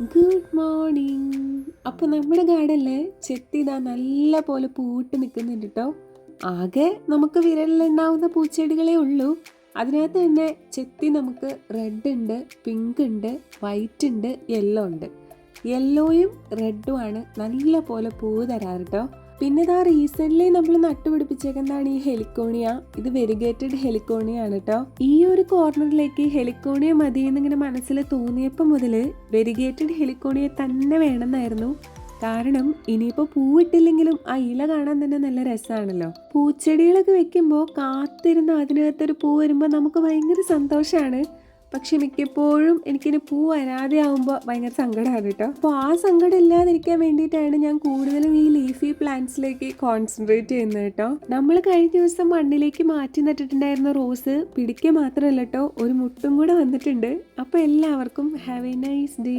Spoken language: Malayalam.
ഗുഡ് മോർണിംഗ് അപ്പോൾ നമ്മുടെ ഗാർഡല്ലേ ചെത്തി ഇതാ നല്ല പോലെ പൂട്ട് നിൽക്കുന്നുണ്ട് കേട്ടോ ആകെ നമുക്ക് വിരലിലുണ്ടാവുന്ന പൂച്ചെടികളേ ഉള്ളൂ. അതിനകത്ത് തന്നെ ചെത്തി നമുക്ക് റെഡ് ഉണ്ട് പിങ്ക് ഉണ്ട് വൈറ്റ് ഉണ്ട് യെല്ലോ ഉണ്ട്. യെല്ലോയും റെഡും ആണ് നല്ല പോലെ പൂ തരാറ് കേട്ടോ പിന്നെ ഇതാ റീസെന്റ് നമ്മൾ നട്ടുപിടിപ്പിച്ചേക്കുന്നതാണ് ഈ ഹെലിക്കോണിയ. ഇത് വെരിഗേറ്റഡ് ഹെലിക്കോണിയ ആണ് കേട്ടോ ഈ ഒരു കോർണറിലേക്ക് ഹെലിക്കോണിയ മതി എന്നിങ്ങനെ മനസ്സിൽ തോന്നിയപ്പോൾ മുതൽ വെരിഗേറ്റഡ് ഹെലിക്കോണിയ തന്നെ വേണമെന്നായിരുന്നു. കാരണം ഇനിയിപ്പോൾ പൂവിട്ടില്ലെങ്കിലും ആ ഇല കാണാൻ തന്നെ നല്ല രസമാണല്ലോ പൂച്ചെടികളൊക്കെ വെക്കുമ്പോൾ കാത്തിരുന്ന് അതിനകത്തൊരു പൂ വരുമ്പോൾ നമുക്ക് ഭയങ്കര സന്തോഷമാണ് പക്ഷെ മിക്കപ്പോഴും എനിക്കിനി പൂ വരാതെ ആകുമ്പോൾ ഭയങ്കര സങ്കടമാണ് കേട്ടോ. അപ്പോൾ ആ സങ്കടം ഇല്ലാതിരിക്കാൻ വേണ്ടിയിട്ടാണ് ഞാൻ കൂടുതലും ഈ ലീഫി പ്ലാന്റ്സിലേക്ക് കോൺസെൻട്രേറ്റ് ചെയ്യുന്നത് കേട്ടോ. നമ്മൾ കഴിഞ്ഞ ദിവസം മണ്ണിലേക്ക് മാറ്റി നട്ടിട്ടുണ്ടായിരുന്ന റോസ് പിടിക്കുക മാത്രമല്ല കേട്ടോ ഒരു മുട്ടും കൂടെ വന്നിട്ടുണ്ട്. അപ്പോൾ എല്ലാവർക്കും ഹാവ് എ നൈസ് ഡേ